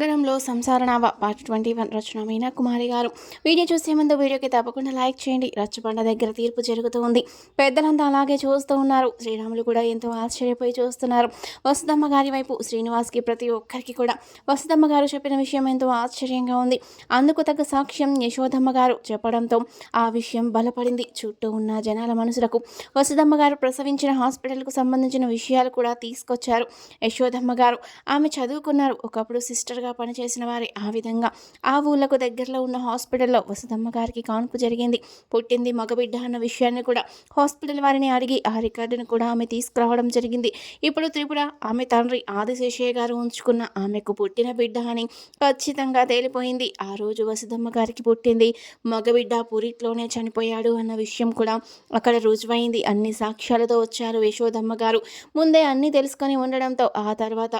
నగరంలో సంసారనావ part twenty one రచన మీనా కుమారి గారు. వీడియో చూసే ముందు వీడియోకి తప్పకుండా లైక్ చేయండి. రచ్చబండ దగ్గర తీర్పు జరుగుతూ ఉంది. పెద్దలంతా అలాగే చూస్తూ ఉన్నారు. శ్రీరాములు కూడా ఎంతో ఆశ్చర్యపోయి చూస్తున్నారు. వసుదమ్మ గారి వైపు శ్రీనివాస్కి ప్రతి ఒక్కరికి కూడా వసుదమ్మ గారు చెప్పిన విషయం ఎంతో ఆశ్చర్యంగా ఉంది. అందుకు తగ్గ సాక్ష్యం యశోదమ్మ గారు చెప్పడంతో ఆ విషయం బలపడింది. చుట్టూ ఉన్న జనాల మనసులకు వసుదమ్మ గారు ప్రసవించిన హాస్పిటల్కు సంబంధించిన విషయాలు కూడా తీసుకొచ్చారు యశోదమ్మ గారు. ఆమె చదువుకున్నారు. ఒకప్పుడు సిస్టర్గా పనిచేసిన వారి ఆ విధంగా. ఆ ఊళ్ళకు దగ్గరలో ఉన్న హాస్పిటల్లో వసుదమ్మ గారికి కాన్పు జరిగింది. పుట్టింది మగబిడ్డ అన్న విషయాన్ని కూడా హాస్పిటల్ వారిని అడిగి ఆ రికార్డును కూడా ఆమె తీసుకురావడం జరిగింది. ఇప్పుడు త్రిపుర ఆమె తండ్రి ఆదిశేషయ్య గారు ఉంచుకున్న ఆమెకు పుట్టిన బిడ్డ అని ఖచ్చితంగా తేలిపోయింది. ఆ రోజు వసుదమ్మ గారికి పుట్టింది. మగబిడ్డ పూరిట్లోనే చనిపోయాడు అన్న విషయం కూడా అక్కడ రుజువైంది. అన్ని సాక్ష్యాలతో వచ్చారు యశోదమ్మ గారు. ముందే అన్నీ తెలుసుకొని ఉండడంతో ఆ తర్వాత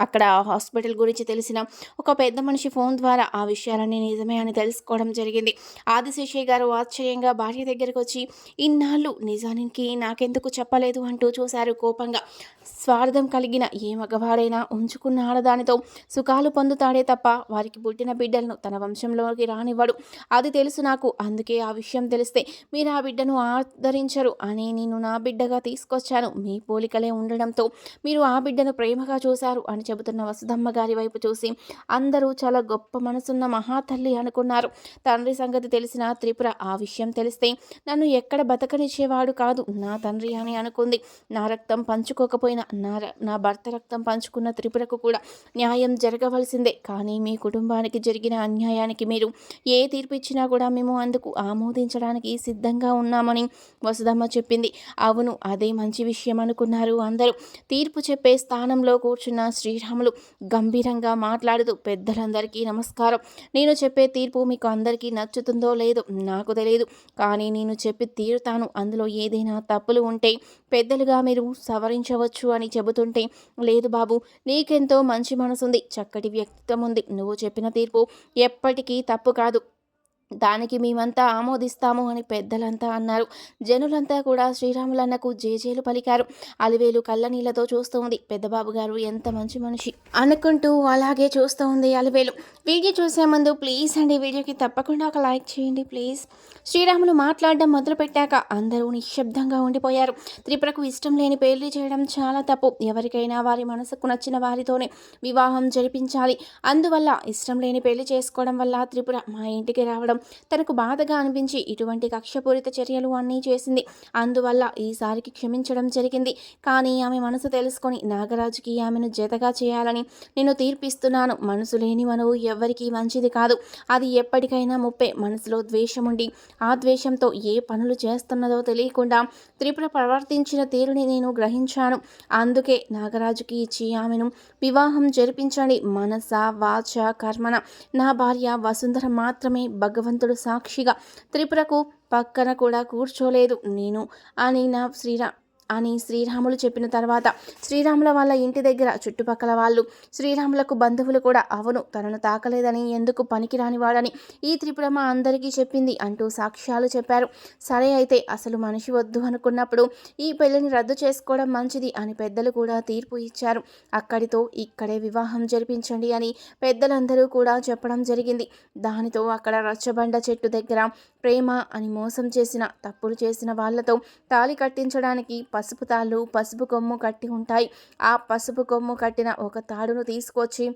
అక్కడ హాస్పిటల్ గురించి తెలిసిన ఒక పెద్ద మనిషి ఫోన్ ద్వారా ఆ విషయాలన్నీ నిజమే అని తెలుసుకోవడం జరిగింది. ఆదిశేషయ్య గారు ఆశ్చర్యంగా భార్య దగ్గరకు వచ్చి ఇన్నాళ్ళు నిజానికి నాకెందుకు చెప్పలేదు? అంటూ చూశారు కోపంగా. స్వార్థం కలిగిన ఏ మగవాడైనా ఉంచుకున్న ఆడదానితో సుఖాలు పొందుతాడే తప్ప వారికి పుట్టిన బిడ్డలను తన వంశంలోకి రానివ్వడు. అది తెలుసు నాకు అందుకే ఆ విషయం తెలిస్తే మీరు ఆ బిడ్డను ఆదరించరు అని నేను నా బిడ్డగా తీసుకొచ్చాను. మీ పోలికలే ఉండడంతో మీరు ఆ బిడ్డను ప్రేమగా చూశారు అని చెబుతున్న వసుధమ్మ గారి వైపు చూసి అందరూ చాలా గొప్ప మనసున్న మహాతల్లి అనుకున్నారు. తండ్రి సంగతి తెలిసిన త్రిపుర ఆ విషయం తెలిస్తే నన్ను ఎక్కడ బతకనిచ్చేవాడు కాదు నా తండ్రి అని అనుకుంది. నా రక్తం పంచుకోకపోయినా నా ర- నా భర్త రక్తం పంచుకున్న త్రిపురకు కూడా న్యాయం జరగవలసిందే. కానీ మీ కుటుంబానికి జరిగిన అన్యాయానికి మీరు ఏ తీర్పు ఇచ్చినా కూడా మేము అందుకు ఆమోదించడానికి సిద్ధంగా ఉన్నామని వసుదమ్మ చెప్పింది. అవును అదే మంచి విషయం అనుకున్నారు అందరూ. తీర్పు చెప్పే స్థానంలో కూర్చున్న శ్రీరాములు గంభీరంగా మాట్లాడుతూ పెద్దలందరికీ నమస్కారం. నేను చెప్పే తీర్పు మీకు అందరికీ నచ్చుతుందో లేదో నాకు తెలియదు కానీ నేను చెప్పి తీరుతాను. అందులో ఏదైనా తప్పులు ఉంటే పెద్దలుగా మీరు సవరించవచ్చు అని చెబుతుంటే లేదు బాబు నీకెంతో మంచి మనసుంది చక్కటి వ్యక్తిత్వం ఉంది నువ్వు చెప్పిన తీర్పు ఎప్పటికీ తప్పు కాదు. దానికి మేమంతా ఆమోదిస్తాము అని పెద్దలంతా అన్నారు. జనులంతా కూడా శ్రీరాములన్నకు జేజేలు పలికారు. అలివేలు కళ్ళనీళ్ళతో చూస్తూ ఉంది. పెద్దబాబు గారు ఎంత మంచి మనిషి అనుకుంటూ అలాగే చూస్తూ ఉంది అలివేలు. వీడియో చూసే ముందు ప్లీజ్ అండి వీడియోకి తప్పకుండా ఒక లైక్ చేయండి ప్లీజ్. శ్రీరాములు మాట్లాడడం మొదలుపెట్టాక అందరూ నిశ్శబ్దంగా ఉండిపోయారు. త్రిపురకు ఇష్టం లేని పెళ్ళి చేయడం చాలా తప్పు. ఎవరికైనా వారి మనసుకు నచ్చిన వారితోనే వివాహం జరిపించాలి. అందువల్ల ఇష్టం లేని పెళ్ళి చేసుకోవడం వల్ల త్రిపుర మా ఇంటికి రావడం తనకు బాధగా అనిపించి ఇటువంటి కక్షపూరిత చర్యలు అన్నీ చేసింది. అందువల్ల ఈసారికి క్షమించడం జరిగింది. కానీ ఆమె మనసు తెలుసుకొని నాగరాజుకి ఆమెను జతగా చేయాలని నేను తీర్పిస్తున్నాను. మనసు లేని మనవు ఎవ్వరికీ మంచిది కాదు. అది ఎప్పటికైనా ముప్పే. మనసులో ద్వేషముండి ఆ ద్వేషంతో ఏ పనులు చేస్తున్నదో తెలియకుండా త్రిపుర ప్రవర్తించిన తీరుని నేను గ్రహించాను. అందుకే నాగరాజుకి ఇచ్చి ఆమెను వివాహం జరిపించండి. మనస వాచ కర్మన నా భార్య వసుంధర మాత్రమే భగవంతుడు సాక్షిగా త్రిపురకు పక్కన కూడా కూర్చోలేదు. నేను అని నా శ్రీరామ్ అని శ్రీరాములు చెప్పిన తర్వాత శ్రీరాముల వాళ్ళ ఇంటి దగ్గర చుట్టుపక్కల వాళ్ళు శ్రీరాములకు బంధువులు కూడా అవును తనను తాకలేదని ఎందుకు పనికిరాని వాడని ఈ త్రిపురమ అందరికీ చెప్పింది అంటూ సాక్ష్యాలు చెప్పారు. సరే అయితే అసలు మనిషి వద్దు అనుకున్నప్పుడు ఈ పెళ్ళిని రద్దు చేసుకోవడం మంచిది అని పెద్దలు కూడా తీర్పు ఇచ్చారు. అక్కడితో ఇక్కడే వివాహం జరిపించండి అని పెద్దలందరూ కూడా చెప్పడం జరిగింది. దానితో అక్కడ రచ్చబండ చెట్టు దగ్గర ప్రేమ అని మోసం చేసిన తప్పులు చేసిన వాళ్ళతో తాళి కట్టించడానికి పసుపు తాళ్ళు పసుపు కొమ్ము కట్టి ఉంటాయి. ఆ పసుపు కొమ్ము కట్టిన ఒక తాడును తీసుకొచ్చి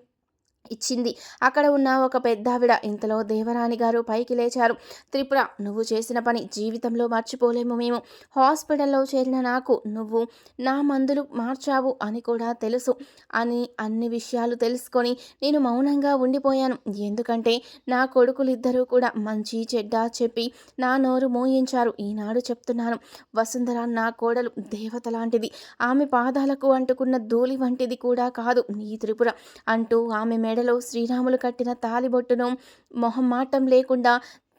ఇచ్చింది. అక్కడ ఉన్న ఒక పెద్దావిడ ఇంతలో దేవరాణి గారు పైకి లేచారు. త్రిపుర నువ్వు చేసిన పని జీవితంలో మర్చిపోలేము మేము. హాస్పిటల్లో చేరిన నాకు నువ్వు నా మందులు మార్చావు అని కూడా తెలుసు అని అన్ని విషయాలు తెలుసుకొని నేను మౌనంగా ఉండిపోయాను. ఎందుకంటే నా కొడుకులిద్దరూ కూడా మంచి చెడ్డ చెప్పి నా నోరు మోయించారు. ఈనాడు చెప్తున్నాను వసుంధర నా కోడలు దేవత లాంటిది. ఆమె పాదాలకు అంటుకున్న ధూళి వంటిది కూడా కాదు నీ త్రిపుర అంటూ ఆమె మెడలో శ్రీరాములు కట్టిన తాలిబొట్టును మొహమాటం లేకుండా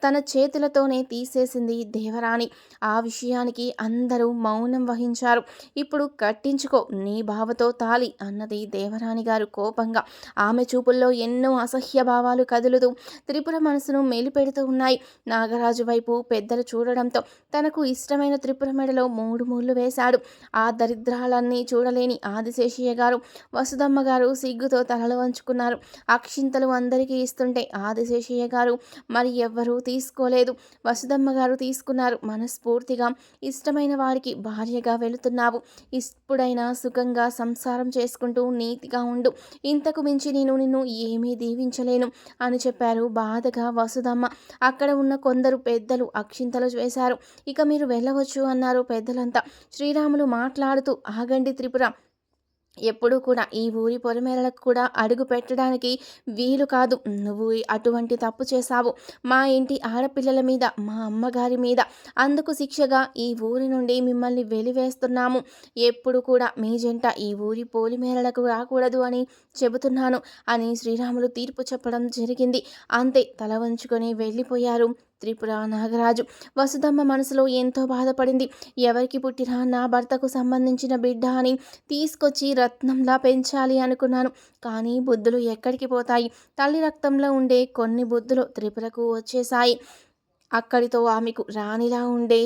తన చేతులతోనే తీసేసింది దేవరాణి. ఆ విషయానికి అందరూ మౌనం వహించారు. ఇప్పుడు కట్టించుకో నీ బావతో తాలి అన్నది దేవరాణి గారు కోపంగా. ఆమె చూపుల్లో ఎన్నో అసహ్య భావాలు కదులుతూ త్రిపుర మనసును మేలిపెడుతూ ఉన్నాయి. నాగరాజు వైపు పెద్దలు చూడడంతో తనకు ఇష్టమైన త్రిపుర మెడలో మూడు మూళ్ళు వేశాడు. ఆ దరిద్రాలన్నీ చూడలేని ఆదిశేషయ్య గారు వసుదమ్మ గారు సిగ్గుతో తలలు వంచుకున్నారు. అక్షింతలు అందరికీ ఇస్తుంటే ఆదిశేషయ్య గారు మరి ఎవ్వరూ తీసుకోలేదు. వసుదమ్మ గారు తీసుకున్నారు. మనస్ఫూర్తిగా ఇష్టమైన వారికి భార్యగా వెళుతున్నావు. ఇప్పుడైనా సుఖంగా సంసారం చేసుకుంటూ నీతిగా ఉండు. ఇంతకు మించి నేను నిన్ను ఏమీ దీవించలేను అని చెప్పారు బాధగా వసుదమ్మ అక్కడ ఉన్న కొందరు పెద్దలు అక్షింతలు చేశారు ఇక మీరు వెళ్ళవచ్చు అన్నారు పెద్దలంతా. శ్రీరాములు మాట్లాడుతూ ఆగండి త్రిపుర. ఎప్పుడూ కూడా ఈ ఊరి పొలిమేరలకు కూడా అడుగు పెట్టడానికి వీలు కాదు. నువ్వు అటువంటి తప్పు చేశావు. మా ఇంటి ఆడపిల్లల మీద మా అమ్మగారి మీద. అందుకు శిక్షగా ఈ ఊరి నుండి మిమ్మల్ని వెలివేస్తున్నాము. ఎప్పుడు కూడా మీ జంట ఈ ఊరి పోలిమేరలకు రాకూడదు అని చెబుతున్నాను అని శ్రీరాములు తీర్పు చెప్పడం జరిగింది. అంతే తల వంచుకొని వెళ్ళిపోయారు. త్రిపుర నాగరాజు. వసుదమ్మ మనసులో ఎంతో బాధపడింది. ఎవరికి పుట్టినా నా భర్తకు సంబంధించిన బిడ్డ అని తీసుకొచ్చి రత్నంలా పెంచాలి అనుకున్నాను. కానీ బుద్ధులు ఎక్కడికి పోతాయి? తల్లి రక్తంలో ఉండే కొన్ని బుద్ధులు త్రిపురకు వచ్చేసాయి అక్కడితో ఆమెకు రాణిలా ఉండే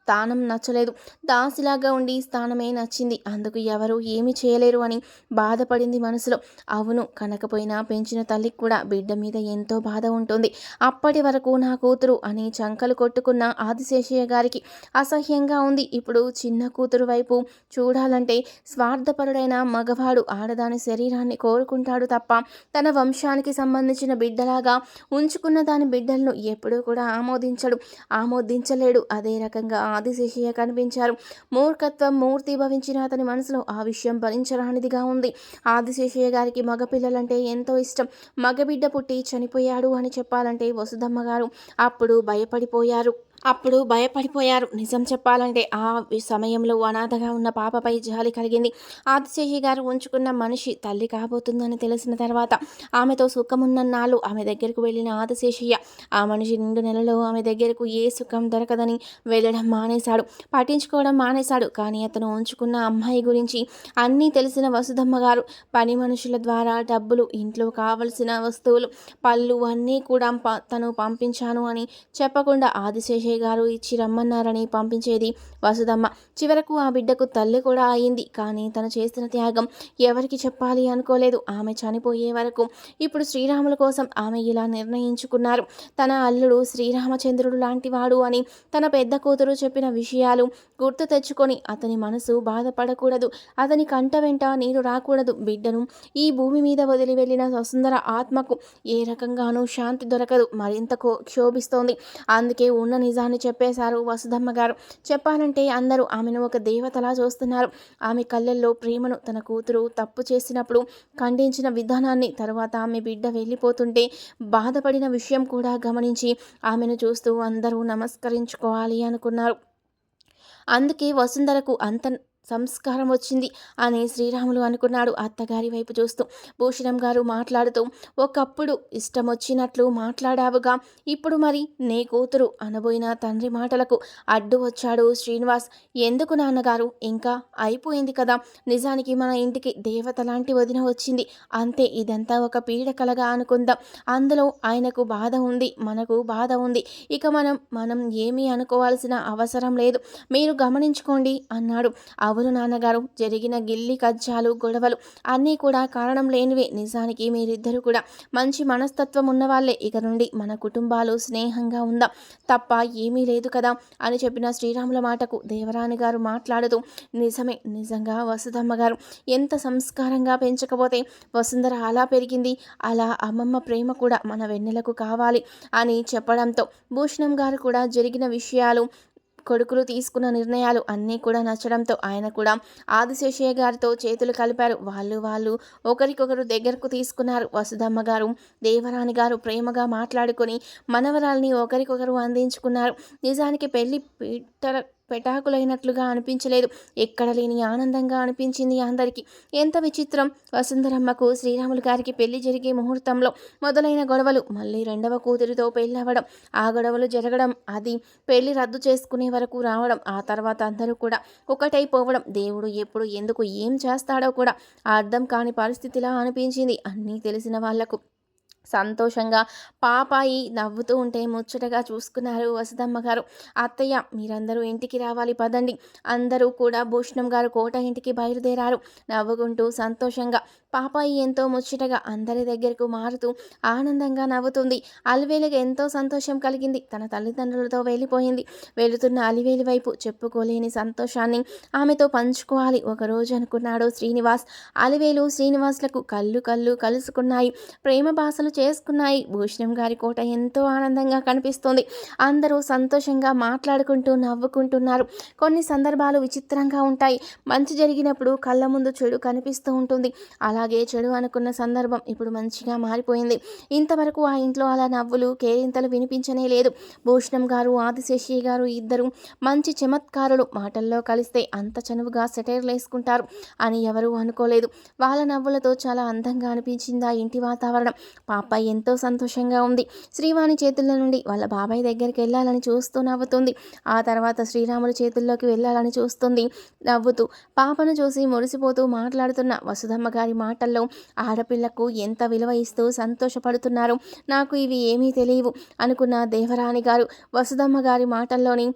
స్థానం నచ్చలేదు. దాసిలాగా ఉండి స్థానమే నచ్చింది. అందుకు ఎవరు ఏమి చేయలేరు అని బాధపడింది మనసులో. అవును కనకపోయినా పెంచిన తల్లికి కూడా బిడ్డ మీద ఎంతో బాధ ఉంటుంది. అప్పటి వరకు నా కూతురు అని చంకలు కొట్టుకున్న ఆదిశేషయ్య గారికి అసహ్యంగా ఉంది. ఇప్పుడు చిన్న కూతురు వైపు చూడాలంటే స్వార్థపరుడైన మగవాడు ఆడదాని శరీరాన్ని కోరుకుంటాడు తప్ప తన వంశానికి సంబంధించిన బిడ్డలాగా ఉంచుకున్న దాని బిడ్డలను ఎప్పుడూ కూడా ఆమోదించడు. ఆమోదించలేడు. అదే రకంగా ఆదిశేషయ్య కనిపించారు. మూర్ఖత్వం మూర్తి భవించిన అతని మనసులో ఆ విషయం భరించరానిదిగా ఉంది. ఆదిశేషయ్య గారికి మగపిల్లలంటే ఎంతో ఇష్టం. మగబిడ్డ పుట్టి చనిపోయాడు అని చెప్పాలంటే వసుదమ్మ గారు అప్పుడు భయపడిపోయారు. అప్పుడు భయపడిపోయారు. నిజం చెప్పాలంటే ఆ సమయంలో అనాథగా ఉన్న పాపపై జాలి కలిగింది. ఆదిశేషి గారు ఉంచుకున్న మనిషి తల్లి కాబోతుందని తెలిసిన తర్వాత ఆమెతో సుఖమున్నన్నాళ్ళు ఆమె దగ్గరకు వెళ్ళిన ఆదిశేషయ్య ఆ మనిషి రెండు నెలలో ఆమె దగ్గరకు ఏ సుఖం దొరకదని వెళ్ళడం మానేశాడు. పట్టించుకోవడం మానేశాడు. కానీ అతను ఉంచుకున్న అమ్మాయి గురించి అన్నీ తెలిసిన వసుధమ్మ గారు పని మనుషుల ద్వారా డబ్బులు ఇంట్లో కావలసిన వస్తువులు పళ్ళు అన్నీ కూడా తను పంపించాను అని చెప్పకుండా ఆదిశేష విజయ్ గారు ఇచ్చి రమ్మన్నారని పంపించేది. వసుదమ్మ చివరకు ఆ బిడ్డకు తల్లి కూడా అయింది. కానీ తను చేసిన త్యాగం ఎవరికి చెప్పాలి అనుకోలేదు. ఆమె చనిపోయే వరకు ఇప్పుడు శ్రీరాముల కోసం ఆమె ఇలా నిర్ణయించుకున్నారు. తన అల్లుడు శ్రీరామచంద్రుడు లాంటివాడు అని తన పెద్ద కూతురు చెప్పిన విషయాలు గుర్తు తెచ్చుకొని అతని మనసు బాధపడకూడదు. అతని కంట వెంట నీరు రాకూడదు. బిడ్డను ఈ భూమి మీద వదిలి వెళ్ళిన వసుంధర ఆత్మకు ఏ రకంగానూ శాంతి దొరకదు. మరింత క్షోభిస్తోంది. అందుకే ఉన్న నిజాన్ని చెప్పేశారు వసుధమ్మ గారు. అంటే అందరూ ఆమెను ఒక దేవతలా చూస్తున్నారు. ఆమె కళ్ళల్లో ప్రేమను తన కూతురు తప్పు చేసినప్పుడు ఖండించిన విధానాన్ని తర్వాత ఆమె బిడ్డ వెళ్ళిపోతుంటే బాధపడిన విషయం కూడా గమనించి ఆమెను చూస్తూ అందరూ నమస్కరించుకోవాలి అనుకున్నారు. అందుకే వసుంధరకు అంత సంస్కారం వచ్చింది అని శ్రీరాములు అనుకున్నాడు. అత్తగారి వైపు చూస్తూ భూషణం గారు మాట్లాడుతూ ఒకప్పుడు ఇష్టం వచ్చినట్లు మాట్లాడావుగా. ఇప్పుడు మరి నీ కూతురు అనబోయిన తండ్రి మాటలకు అడ్డు వచ్చాడు శ్రీనివాస్. ఎందుకు నాన్నగారు? ఇంకా అయిపోయింది కదా. నిజానికి మన ఇంటికి దేవత లాంటి వదిన వచ్చింది. అంతే ఇదంతా ఒక పీడకలగా అనుకుందాం. అందులో ఆయనకు బాధ ఉంది మనకు బాధ ఉంది. ఇక మనం మనం ఏమీ అనుకోవాల్సిన అవసరం లేదు. మీరు గమనించుకోండి అన్నాడు. అవును నాన్నగారు జరిగిన గిల్లి కజ్జాలు గొడవలు అన్నీ కూడా కారణం లేనివే. నిజానికి మీరిద్దరూ కూడా మంచి మనస్తత్వం ఉన్నవాళ్ళే. ఇక నుండి మన కుటుంబాలు స్నేహంగా ఉందాం. తప్ప ఏమీ లేదు కదా అని చెప్పిన శ్రీరాముల మాటకు దేవరాణి గారు మాట్లాడుతూ నిజమే నిజంగా వసుధమ్మ గారు ఎంత సంస్కారంగా పెంచకపోతే వసుంధర అలా పెరిగింది. అలా అమ్మమ్మ ప్రేమ కూడా మన వెన్నెలకు కావాలి అని చెప్పడంతో భూషణం గారు కూడా జరిగిన విషయాలు కొడుకులు తీసుకున్న నిర్ణయాలు అన్నీ కూడా నచ్చడంతో ఆయన కూడా ఆదిశేషయ్య గారితో చేతులు కలిపారు. వాళ్ళు వాళ్ళు ఒకరికొకరు దగ్గరకు తీసుకున్నారు. వసుధమ్మ గారు దేవరాణి గారు ప్రేమగా మాట్లాడుకొని మనవరాల్ని ఒకరికొకరు అందించుకున్నారు. నిజానికి పెళ్ళి పీటల పెటాకులైనట్లుగా అనిపించలేదు. ఎక్కడ లేని ఆనందంగా అనిపించింది అందరికీ. ఎంత విచిత్రం! వసుంధరమ్మకు శ్రీరాములు గారికి పెళ్ళి జరిగే ముహూర్తంలో మొదలైన గొడవలు మళ్ళీ రెండవ కూతురితో పెళ్ళవడం ఆ గొడవలు జరగడం అది పెళ్ళి రద్దు చేసుకునే వరకు రావడం ఆ తర్వాత అందరూ కూడా ఒకటైపోవడం దేవుడు ఎప్పుడు ఎందుకు ఏం చేస్తాడో కూడా అర్థం కాని పరిస్థితిలా అనిపించింది అన్నీ తెలిసిన వాళ్ళకు. సంతోషంగా పాపాయి నవ్వుతూ ఉంటే ముచ్చటగా చూసుకున్నారు వసదమ్మ గారు. అత్తయ్య మీరందరూ ఇంటికి రావాలి పదండి. అందరూ కూడా భూషణం గారు కోట ఇంటికి బయలుదేరారు. నవ్వుకుంటూ సంతోషంగా పాపాయి ఎంతో ముచ్చటగా అందరి దగ్గరకు మారుతూ ఆనందంగా నవ్వుతుంది. అలివేలుకు ఎంతో సంతోషం కలిగింది. తన తల్లిదండ్రులతో వెళ్ళిపోయింది. వెళుతున్న అలివేలి వైపు చెప్పుకోలేని సంతోషాన్ని ఆమెతో పంచుకోవాలి. ఒకరోజు అనుకున్నాడు శ్రీనివాస్. అలివేలు శ్రీనివాస్లకు కళ్ళు కళ్ళు కలుసుకున్నాయి. ప్రేమ భాషలు చేసుకున్నాయి. భూషణం గారి కోట ఎంతో ఆనందంగా కనిపిస్తుంది. అందరూ సంతోషంగా మాట్లాడుకుంటూ నవ్వుకుంటున్నారు. కొన్ని సందర్భాలు విచిత్రంగా ఉంటాయి. మంచి జరిగినప్పుడు కళ్ళ ముందు చెడు కనిపిస్తూ ఉంటుంది. అలా అలాగే చెడు అనుకున్న సందర్భం ఇప్పుడు మంచిగా మారిపోయింది. ఇంతవరకు ఆ ఇంట్లో అలా నవ్వులు కేరింతలు వినిపించనే లేదు. భూషణం గారు ఆదిశేషి గారు ఇద్దరు మంచి చమత్కారులు. మాటల్లో కలిస్తే అంత చనువుగా సెటైర్లు వేసుకుంటారు అని ఎవరూ అనుకోలేదు. వాళ్ళ నవ్వులతో చాలా అందంగా అనిపించింది ఆ ఇంటి వాతావరణం. పాప ఎంతో సంతోషంగా ఉంది. శ్రీవాణి చేతుల నుండి వాళ్ళ బాబాయ్ దగ్గరికి వెళ్ళాలని చూస్తూ నవ్వుతుంది. ఆ తర్వాత శ్రీరాముల చేతుల్లోకి వెళ్ళాలని చూస్తుంది. నవ్వుతూ పాపను చూసి మురిసిపోతూ మాట్లాడుతున్న వసుధమ్మ గారి మాటల్లో ఆడపిల్లకు ఎంత విలువ ఇస్తూ సంతోషపడుతున్నారు? నాకు ఇవి ఏమీ తెలియవు అనుకున్న దేవరాణి గారు వసుదమ్మ గారి మాటల్లోని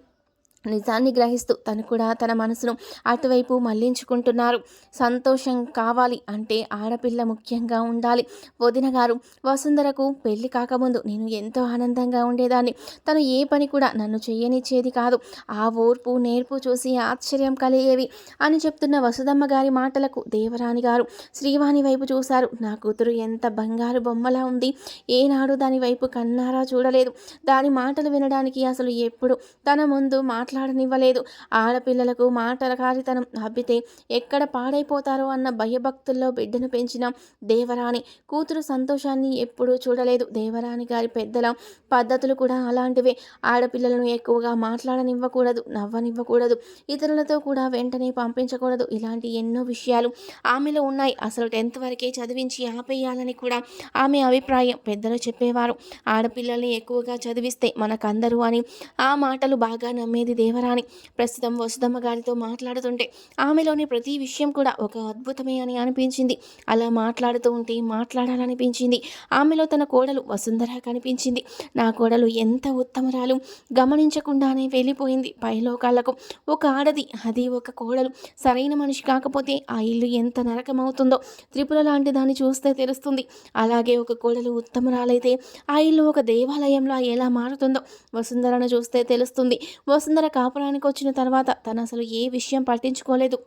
నిజాన్ని గ్రహిస్తూ తను కూడా తన మనసును అటువైపు మళ్ళించుకుంటున్నారు. సంతోషం కావాలి అంటే ఆడపిల్ల ముఖ్యంగా ఉండాలి. వదిన గారు వసుంధరకు పెళ్ళి కాకముందు నేను ఎంతో ఆనందంగా ఉండేదాన్ని. తను ఏ పని కూడా నన్ను చేయనిచ్చేది కాదు. ఆ ఓర్పు నేర్పు చూసి ఆశ్చర్యం కలిగేవి. అని చెప్తున్న వసుదమ్మ గారి మాటలకు దేవరాణి గారు శ్రీవాణి వైపు చూశారు. నా కూతురు ఎంత బంగారు బొమ్మలా ఉంది. ఏనాడు దాని వైపు కన్నారా చూడలేదు. దాని మాటలు వినడానికి అసలు ఎప్పుడు తన ముందు మాట్లా మాట్లాడనివ్వలేదు. ఆడపిల్లలకు మాటల కారితనం అబ్బితే ఎక్కడ పాడైపోతారో అన్న భయభక్తుల్లో బిడ్డను పెంచిన దేవరాణి కూతురు సంతోషాన్ని ఎప్పుడూ చూడలేదు. దేవరాణి గారి పెద్దల పద్ధతులు కూడా అలాంటివే. ఆడపిల్లలను ఎక్కువగా మాట్లాడనివ్వకూడదు నవ్వనివ్వకూడదు ఇతరులతో కూడా వెంటనే పంపించకూడదు. ఇలాంటి ఎన్నో విషయాలు ఆమెలో ఉన్నాయి. అసలు టెన్త్ వరకే చదివించి ఆపేయాలని కూడా ఆమె అభిప్రాయం. పెద్దలు చెప్పేవారు ఆడపిల్లల్ని ఎక్కువగా చదివిస్తే మనకందరూ అని ఆ మాటలు బాగా నమ్మేది దేవరాణి ప్రస్తుతం వసుదమ్మ గారితో మాట్లాడుతుంటే ఆమెలోని ప్రతి విషయం కూడా ఒక అద్భుతమే అని అనిపించింది. అలా మాట్లాడుతూ ఉంటే మాట్లాడాలనిపించింది. ఆమెలో తన కోడలు వసుంధర కనిపించింది. నా కోడలు ఎంత ఉత్తమరాలు! గమనించకుండానే వెళ్ళిపోయింది పైలోకాలకు. ఒక ఆడది అది ఒక కోడలు. సరైన మనిషి కాకపోతే ఆ ఇల్లు ఎంత నరకమవుతుందో త్రిపుర లాంటి దాన్ని చూస్తే తెలుస్తుంది. అలాగే ఒక కోడలు ఉత్తమరాలైతే ఆ ఇల్లు ఒక దేవాలయంలో ఎలా మారుతుందో వసుంధరను చూస్తే తెలుస్తుంది. వసుంధర కాపురానికి వచ్చిన తర్వాత తను అసలు ఏ విషయం పట్టించుకోలేదు.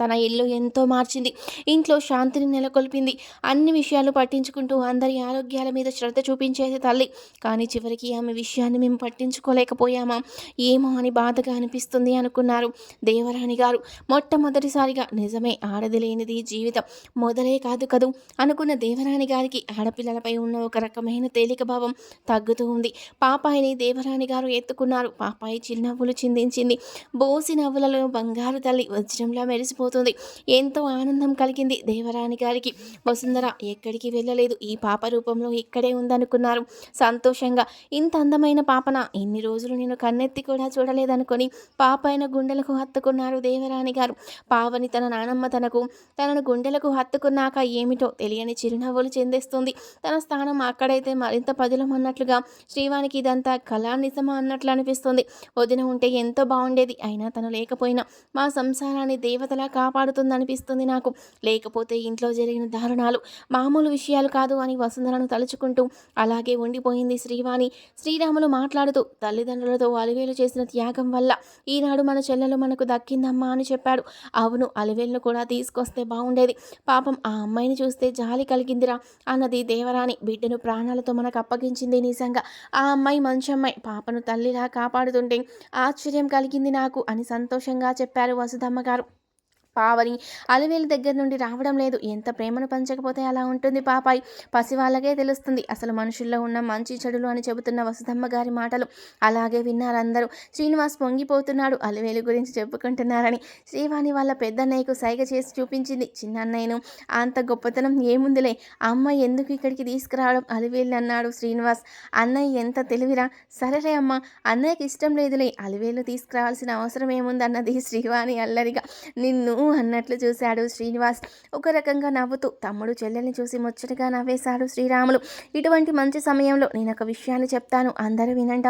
తన ఇల్లు ఎంతో మార్చింది. ఇంట్లో శాంతిని నెలకొల్పింది. అన్ని విషయాలు పట్టించుకుంటూ అందరి ఆరోగ్యాల మీద శ్రద్ధ చూపించేది తల్లి. కానీ చివరికి ఆమె విషయాన్ని మేము పట్టించుకోలేకపోయామా? ఏమో అని బాధగా అనిపిస్తుంది అనుకున్నారు దేవరాణి గారు. మొట్టమొదటిసారిగా నిజమే ఆడది లేనిది జీవితం మొదలే కాదు కదూ అనుకున్న దేవరాణి గారికి ఆడపిల్లలపై ఉన్న ఒక రకమైన తేలిక భావం తగ్గుతూ ఉంది. పాపాయిని దేవరాణి గారు ఎత్తుకున్నారు. పాపాయి చిరునవ్వులు చిందించింది. బోసి నవ్వులలో బంగారు తల్లి వజ్రంలా మెరిసిపో పోతుంది ఎంతో ఆనందం కలిగింది దేవరాణి గారికి. వసుంధర ఎక్కడికి వెళ్ళలేదు. ఈ పాప రూపంలో ఇక్కడే ఉందనుకున్నారు. సంతోషంగా ఇంత అందమైన పాపన? ఇన్ని రోజులు నేను కన్నెత్తి కూడా చూడలేదనుకొని పాప అయిన గుండెలకు హత్తుకున్నారు దేవరాణి గారు. పావని తన నానమ్మ తనకు తనను గుండెలకు హత్తుకున్నాక ఏమిటో తెలియని చిరునవ్వులు చెందిస్తుంది. తన స్థానం అక్కడైతే మరింత పదులం అన్నట్లుగా శ్రీవానికి ఇదంతా కళా నిజమా అన్నట్లు అనిపిస్తుంది. వదిన ఉంటే ఎంతో బాగుండేది అయినా తను లేకపోయినా మా సంసారాన్ని దేవతలా కాపాడుతుందనిపిస్తుంది నాకు. లేకపోతే ఇంట్లో జరిగిన దారుణాలు మామూలు విషయాలు కాదు అని వసుంధరను తలుచుకుంటూ అలాగే ఉండిపోయింది శ్రీవాణి. శ్రీరాములు మాట్లాడుతూ తల్లిదండ్రులతో అలివేలు చేసిన త్యాగం వల్ల ఈనాడు మన చెల్లెలు మనకు దక్కిందమ్మా అని చెప్పాడు. అవును అలివేలును కూడా తీసుకొస్తే బాగుండేది పాపం ఆ అమ్మాయిని చూస్తే జాలి కలిగిందిరా అన్నది దేవరాణి. బిడ్డను ప్రాణాలతో మనకు అప్పగించింది నిజంగా. ఆ అమ్మాయి మంచి అమ్మాయి పాపను తల్లిలా కాపాడుతుంటే ఆశ్చర్యం కలిగింది నాకు అని సంతోషంగా చెప్పారు వసుధమ్మ గారు. పావని అలివేలు దగ్గర నుండి రావడం లేదు. ఎంత ప్రేమను పంచకపోతే అలా ఉంటుంది పాపాయి. పసి వాళ్ళకే తెలుస్తుంది. అసలు మనుషుల్లో ఉన్న మంచి చెడులు అని చెబుతున్న వసుధమ్మ గారి మాటలు అలాగే విన్నారు అందరూ. శ్రీనివాస్ పొంగిపోతున్నాడు. అలివేలు గురించి చెప్పుకుంటున్నారని శ్రీవాణి వాళ్ళ పెద్దన్నయ్యకు సైగ చేసి చూపించింది. చిన్న అన్నయ్యను అంత గొప్పతనం ఏముందిలే. అమ్మ ఎందుకు ఇక్కడికి తీసుకురావడం? అలివేలు అన్నాడు శ్రీనివాస్. అన్నయ్య ఎంత తెలివిరా? సరేలే అమ్మ. అన్నయ్యకి ఇష్టం లేదులే. అలివేలు తీసుకురావాల్సిన అవసరం ఏముందన్నది శ్రీవాణి అల్లరిగా. నిన్ను అన్నట్లు చూశాడు శ్రీనివాస్. ఒక రకంగా నవ్వుతూ తమ్ముడు చెల్లెల్ని చూసి ముచ్చటగా నవ్వేశాడు శ్రీరాములు. ఇటువంటి మంచి సమయంలో నేను ఒక విషయాన్ని చెప్తాను. అందరూ వినండి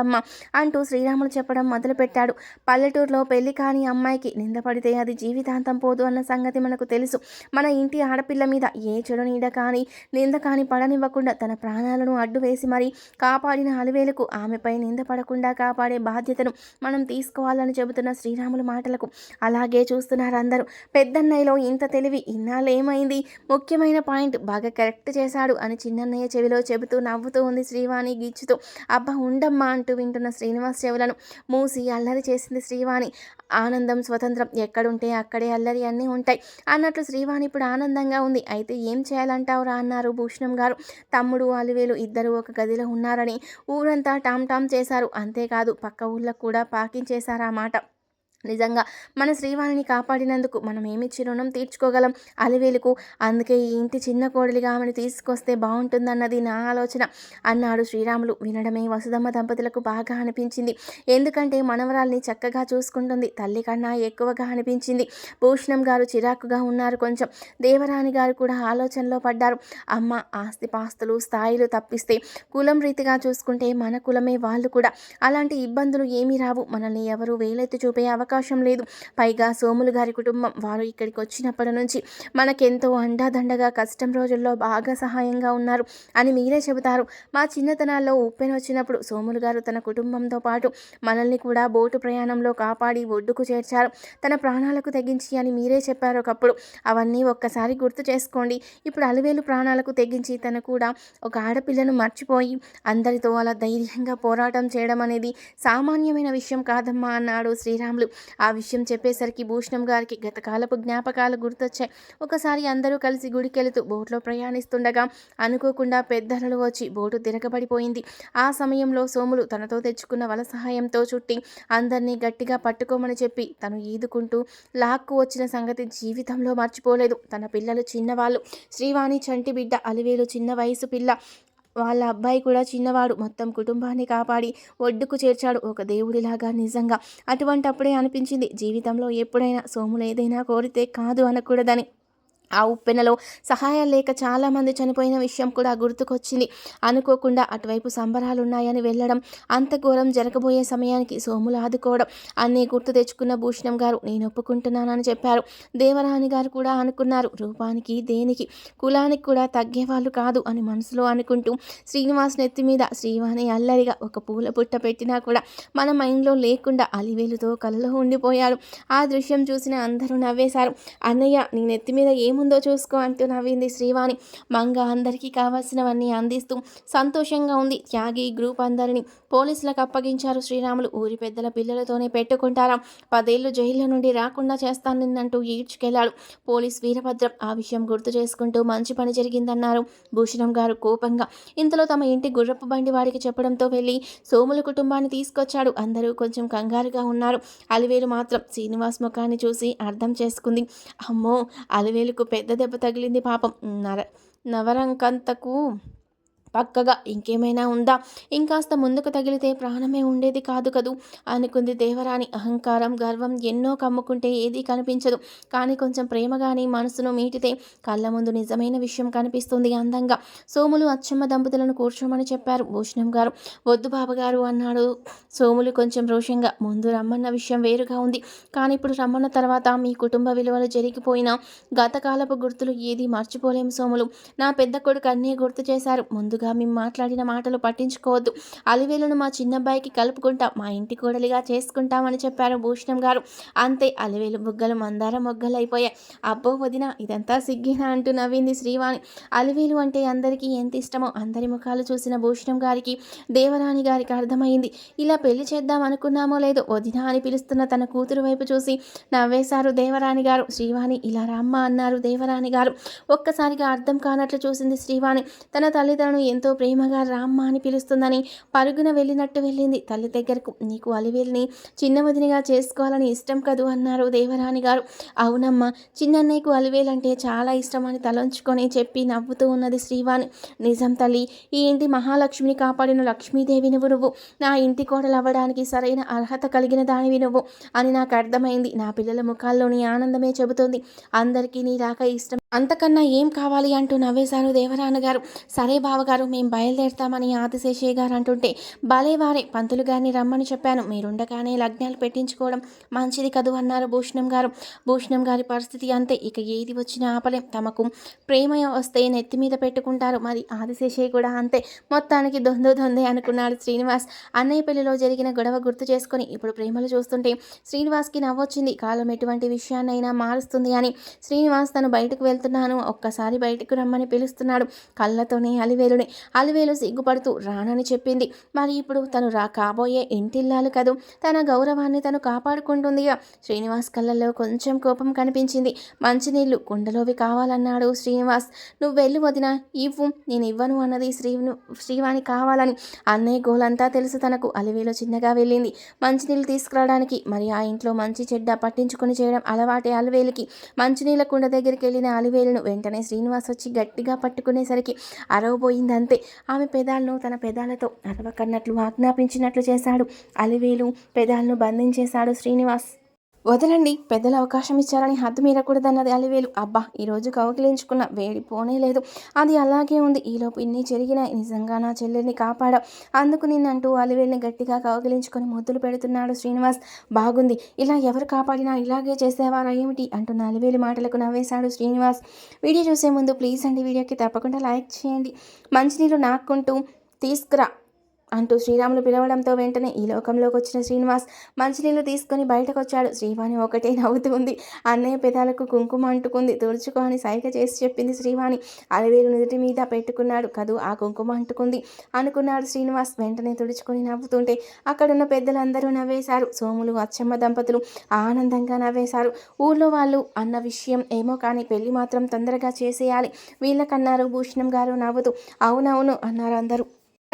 అంటూ శ్రీరాములు చెప్పడం మొదలుపెట్టాడు. పల్లెటూరులో పెళ్ళి కాని అమ్మాయికి నిందపడితే అది జీవితాంతం పోదు అన్న సంగతి మనకు తెలుసు. మన ఇంటి ఆడపిల్ల మీద ఏ చెడు నీడ కానీ నింద కానీ పడనివ్వకుండా తన ప్రాణాలను అడ్డు వేసి మరీ కాపాడిన అలివేలకు ఆమెపై నింద పడకుండా కాపాడే బాధ్యతను మనం తీసుకోవాలని చెబుతున్న శ్రీరాములు మాటలకు అలాగే చూస్తున్నారు అందరూ. పెద్దన్నయ్యలో ఇంత తెలివి ఇన్నాళ్ళేమైంది ముఖ్యమైన పాయింట్ బాగా కరెక్ట్ చేశాడు అని చిన్నన్నయ్య చెవిలో చెబుతూ నవ్వుతూ ఉంది శ్రీవాణి గిచ్చుతూ. అబ్బా ఉండమ్మా అంటూ వింటున్న శ్రీనివాస్ చెవులను మూసి అల్లరి చేసింది శ్రీవాణి. ఆనందం స్వతంత్రం ఎక్కడుంటే అక్కడే అల్లరి అన్నీ ఉంటాయి. అన్నట్లు శ్రీవాణి ఇప్పుడు ఆనందంగా ఉంది. అయితే ఏం చేయాలంటావురా అన్నారు భూషణం గారు. తమ్ముడు అలివేలు ఇద్దరు ఒక గదిలో ఉన్నారని ఊరంతా టామ్ టామ్ చేశారు. అంతేకాదు పక్క ఊళ్ళకు కూడా పాకించేశారు ఆ మాట. నిజంగా మన శ్రీవాణిని కాపాడినందుకు మనం ఏమిచ్చి రుణం తీర్చుకోగలం? అలివేలుకు అందుకే ఈ ఇంటి చిన్న కోడలిగా ఆమెను తీసుకొస్తే బాగుంటుందన్నది నా ఆలోచన అన్నాడు శ్రీరాములు. వినడమే వసుదమ్మ దంపతులకు బాగా అనిపించింది. ఎందుకంటే మనవరాల్ని చక్కగా చూసుకుంటుంది. తల్లి కన్నా ఎక్కువగా అనిపించింది. భూషణం గారు చిరాకుగా ఉన్నారు కొంచెం. దేవరాణి గారు కూడా ఆలోచనలో పడ్డారు. అమ్మ ఆస్తిపాస్తులు స్థాయిలు తప్పిస్తే కులం రీతిగా చూసుకుంటే మన కులమే వాళ్ళు కూడా. అలాంటి ఇబ్బందులు ఏమీ రావు. మనల్ని ఎవరు వేలెత్తి చూపే అవకాశం అవకాశం లేదు. పైగా సోములు గారి కుటుంబం వారు ఇక్కడికి వచ్చినప్పటి నుంచి మనకెంతో అండాదండగా కష్టం రోజుల్లో బాగా సహాయంగా ఉన్నారు అని మీరే చెబుతారు. మా చిన్నతనాల్లో ఉప్పెన వచ్చినప్పుడు సోములు గారు తన కుటుంబంతో పాటు మనల్ని కూడా బోటు ప్రయాణంలో కాపాడి ఒడ్డుకు చేర్చారు. తన ప్రాణాలకు తెగించి అని మీరే చెప్పారు ఒకప్పుడు. అవన్నీ ఒక్కసారి గుర్తు చేసుకోండి. ఇప్పుడు అలివేలు ప్రాణాలకు తెగించి తను కూడా ఒక ఆడపిల్లను మర్చిపోయి అందరితో అలా ధైర్యంగా పోరాటం చేయడం అనేది సామాన్యమైన విషయం కాదమ్మా అన్నాడు శ్రీరాములు. ఆ విషయం చెప్పేసరికి భూషణం గారికి గతకాలపు జ్ఞాపకాలు గుర్తొచ్చాయి. ఒకసారి అందరూ కలిసి గుడికెళుతూ బోట్లో ప్రయాణిస్తుండగా అనుకోకుండా పెద్దలు వచ్చి బోటు తిరగబడిపోయింది. ఆ సమయంలో సోములు తనతో తెచ్చుకున్న వల సహాయంతో చుట్టి అందరినీ గట్టిగా పట్టుకోమని చెప్పి తను ఈదుకుంటూ లాక్కు వచ్చిన సంగతి జీవితంలో మర్చిపోలేదు. తన పిల్లలు చిన్నవాళ్ళు. శ్రీవాణి చంటి బిడ్డ అలివేలు చిన్న వయసు పిల్ల. వాళ్ళ అబ్బాయి కూడా చిన్నవాడు. మొత్తం కుటుంబాన్ని కాపాడి ఒడ్డుకు చేర్చాడు. ఒక దేవుడిలాగా నిజంగా అటువంటి అప్పుడే అనిపించింది. జీవితంలో ఎప్పుడైనా సోములు ఏదైనా కోరితే కాదు అనకూడదని. ఆ ఉప్పెనలో సహాయం లేక చాలామంది చనిపోయిన విషయం కూడా గుర్తుకొచ్చింది. అనుకోకుండా అటువైపు సంబరాలు ఉన్నాయని వెళ్ళడం అంత ఘోరం జరగబోయే సమయానికి సోములు ఆదుకోవడం అన్నీ గుర్తు తెచ్చుకున్న భూషణం గారు నేను ఒప్పుకుంటున్నానని చెప్పారు. దేవరాణి గారు కూడా అనుకున్నారు. రూపానికి దేనికి కులానికి కూడా తగ్గేవాళ్ళు కాదు అని మనసులో అనుకుంటూ శ్రీనివాస్ నెత్తి మీద శ్రీవాణి అల్లరిగా ఒక పూల పుట్ట పెట్టినా కూడా మన మైండ్లో లేకుండా అలివేలుతో కలలో ఉండిపోయాడు ఆ దృశ్యం చూసిన అందరూ నవ్వేశారు. అన్నయ్య నీ నెత్తి మీద ఏం ఏముందో చూసుకో అంటూ నవ్వింది శ్రీవాణి. మంగ అందరికీ కావాల్సినవన్నీ అందిస్తూ సంతోషంగా ఉంది. త్యాగి గ్రూప్ అందరిని పోలీసులకు అప్పగించారు శ్రీరాములు. ఊరి పెద్దల పిల్లలతోనే పెట్టుకుంటారా. పదేళ్ళు జైల్లో నుండి రాకుండా చేస్తాను ఈడ్చుకెళ్ళాడు పోలీస్ వీరభద్రం. ఆ విషయం గుర్తు చేసుకుంటూ మంచి పని జరిగిందన్నారు భూషణం గారు కోపంగా. ఇంతలో తమ ఇంటి గుర్రపు బండి వాడికి చెప్పడంతో వెళ్ళి సోముల కుటుంబాన్ని తీసుకొచ్చాడు. అందరూ కొంచెం కంగారుగా ఉన్నారు. అలివేలు మాత్రం శ్రీనివాస్ ముఖాన్ని చూసి అర్థం చేసుకుంది. అమ్మో అలివేలుకు పెద్ద దెబ్బ తగిలింది పాపం. నర నవరంకంతకు పక్కగా ఇంకేమైనా ఉందా? ఇంకాస్త ముందుకు తగిలితే ప్రాణమే ఉండేది కాదు కదూ? అనుకుంది దేవరాణి. అహంకారం గర్వం ఎన్నో కమ్ముకుంటే ఏదీ కనిపించదు. కానీ కొంచెం ప్రేమగాని మనసును మీటితే కళ్ళ ముందు నిజమైన విషయం కనిపిస్తుంది అందంగా. సోములు అచ్చమ్మ దంపతులను కూర్చోమని చెప్పారు భూషణం గారు. వద్దు బాబగారు అన్నాడు సోములు కొంచెం రోషంగా. ముందు రమ్మన్న విషయం వేరుగా ఉంది. కానీ ఇప్పుడు రమ్మన్న తర్వాత మీ కుటుంబ విలువలు జరిగిపోయిన గతకాలపు గుర్తులు ఏది మర్చిపోలేము సోములు. నా పెద్ద కొడుకు అన్నీ గుర్తు చేశారు. ముందుగా తప్పుగా మేము మాట్లాడిన మాటలు పట్టించుకోవద్దు. అలివేలును మా చిన్నబ్బాయికి కలుపుకుంటాం మా ఇంటి కోడలిగా చేసుకుంటామని చెప్పారు భూషణం గారు. అంతే అలివేలు బుగ్గలు మందార మొగ్గలు అయిపోయాయి అబ్బో వదిన ఇదంతా సిగ్గినా అంటూ నవ్వింది శ్రీవాణి. అలివేలు అంటే అందరికీ ఎంత ఇష్టమో అందరి ముఖాలు చూసిన భూషణం గారికి దేవరాణి గారికి అర్థమైంది. ఇలా పెళ్ళి చేద్దాం అనుకున్నామో లేదో వదిన అని పిలుస్తున్న తన కూతురు వైపు చూసి నవ్వేశారు దేవరాణి గారు. శ్రీవాణి ఇలా రామ్మ అన్నారు దేవరాణి గారు. ఒక్కసారిగా అర్థం కానట్లు చూసింది శ్రీవాణి. తన తల్లిదండ్రులను ఎంతో ప్రేమగా రామ్మ అని పిలుస్తుందని పరుగున వెళ్ళినట్టు వెళ్ళింది. తల్లి దగ్గరకు నీకు అలివేలిని చిన్న వదినగా చేసుకోవాలని ఇష్టం కదూ? అన్నారు దేవరాణి గారు. అవునమ్మా చిన్నన్నయ్యకు అలివేలంటే చాలా ఇష్టం అని తలంచుకొని చెప్పి నవ్వుతూ ఉన్నది శ్రీవాణి. నిజం తల్లి ఈ ఇంటి మహాలక్ష్మిని కాపాడిన లక్ష్మీదేవి నువ్వు నువ్వు. నా ఇంటి కోడలు అవ్వడానికి సరైన అర్హత కలిగిన దానివి నువ్వు అని నాకు అర్థమైంది. నా పిల్లల ముఖాల్లోని ఆనందమే చెబుతోంది. అందరికీ నీ రాక ఇష్టం అంతకన్నా ఏం కావాలి అంటూ నవ్వేశారు దేవరాన గారు. సరే బావగారు మేము బయలుదేరుతామని ఆదిశేషయ్య గారు అంటుంటే భలేవారే పంతులు గారిని రమ్మని చెప్పాను. మీరుండగానే లగ్నాలు పెట్టించుకోవడం మంచిది కదూ అన్నారు భూషణం గారు. భూషణం గారి పరిస్థితి అంతే ఇక ఏది వచ్చినా ఆపలేం. తమకు ప్రేమ వస్తే నెత్తి మీద పెట్టుకుంటారు. మరి ఆదిశేషయ్య కూడా అంతే. మొత్తానికి దొందో దొందే అనుకున్నాడు శ్రీనివాస్. అన్నయ్య పెళ్ళిలో జరిగిన గొడవ గుర్తు చేసుకొని ఇప్పుడు ప్రేమలు చూస్తుంటే శ్రీనివాస్కి నవ్వొచ్చింది. కాలం ఎటువంటి విషయాన్నైనా మారుస్తుంది అని శ్రీనివాస్ తను బయటకు వెళ్తున్నాను ఒక్కసారి బయటకు రమ్మని పిలుస్తున్నాడు. కళ్ళతోనే అలివేలుని. అలివేలు సిగ్గుపడుతూ రానని చెప్పింది. మరి ఇప్పుడు తను రా కాబోయే ఇంటిల్లాలు కదూ? తన గౌరవాన్ని తను కాపాడుకుంటుందిగా శ్రీనివాస్ కళ్ళల్లో కొంచెం కోపం కనిపించింది. మంచినీళ్ళు కుండలోవి కావాలన్నాడు శ్రీనివాస్. నువ్వు వెళ్ళి వదిన. ఇవ్వు. నేను ఇవ్వను అన్నది శ్రీను శ్రీవాణి కావాలని. అన్నయ్య గోలంతా తెలుసు తనకు. అలివేలు చిన్నగా వెళ్ళింది. మంచినీళ్ళు తీసుకురావడానికి. మరి ఆ ఇంట్లో మంచి చెడ్డ పట్టించుకొని చేయడం అలవాటే అలివేలుకి. మంచినీళ్ళ కుండ దగ్గరికి వెళ్ళిన కాలువేలను వెంటనే శ్రీనివాస్ వచ్చి గట్టిగా పట్టుకునేసరికి అరవబోయిందంతే. ఆమె పెదాలను తన పెదాలతో అరవకన్నట్లు ఆజ్ఞాపించినట్లు చేశాడు. అలివేలు పెదాలను బంధించేశాడు శ్రీనివాస్. వదలండి. పెద్దలు అవకాశం ఇచ్చారని హద్దు మీరకూడదన్నది అలివేలు. అబ్బా ఈరోజు కౌకిలించుకున్న వేడి పోనే లేదు. అది అలాగే ఉంది. ఈలోపు ఇన్ని జరిగినా నిజంగా నా చెల్లెల్ని కాపాడా అందుకు నిన్నంటూ అలివేలుని గట్టిగా కౌగిలించుకొని ముద్దులు పెడుతున్నాడు శ్రీనివాస్. బాగుంది. ఇలా ఎవరు కాపాడినా ఇలాగే చేసేవారా ఏమిటి? అంటున్న అలివేలి మాటలకు నవ్వేశాడు శ్రీనివాస్. వీడియో చూసే ముందు ప్లీజ్ అండి వీడియోకి తప్పకుండా లైక్ చేయండి. మంచినీళ్ళు నాక్కుంటూ తీసుకురా. అంటూ శ్రీరాములు పిలవడంతో వెంటనే ఈ లోకంలోకి వచ్చిన శ్రీనివాస్ మంచినీళ్ళు తీసుకొని బయటకు వచ్చాడు శ్రీవాణి ఒకటే నవ్వుతూ ఉంది అన్నయ్య పెదాలకు కుంకుమ అంటుకుంది. తుడుచుకో అని సైగ చేసి చెప్పింది శ్రీవాణి. అలవేలు నుదుటి మీద పెట్టుకున్నాడు. కదూ ఆ కుంకుమ అంటుకుంది అనుకున్నాడు శ్రీనివాస్. వెంటనే తుడుచుకొని నవ్వుతుంటే అక్కడున్న పెద్దలందరూ నవ్వేశారు. సోములు అచ్చమ్మ దంపతులు ఆనందంగా నవ్వేశారు. ఊళ్ళో వాళ్ళు అన్న విషయం ఏమో కానీ పెళ్ళి మాత్రం తొందరగా చేసేయాలి. వీళ్ళకన్నారు భూషణం గారు నవ్వుతూ. అవునవును అన్నారు అందరూ.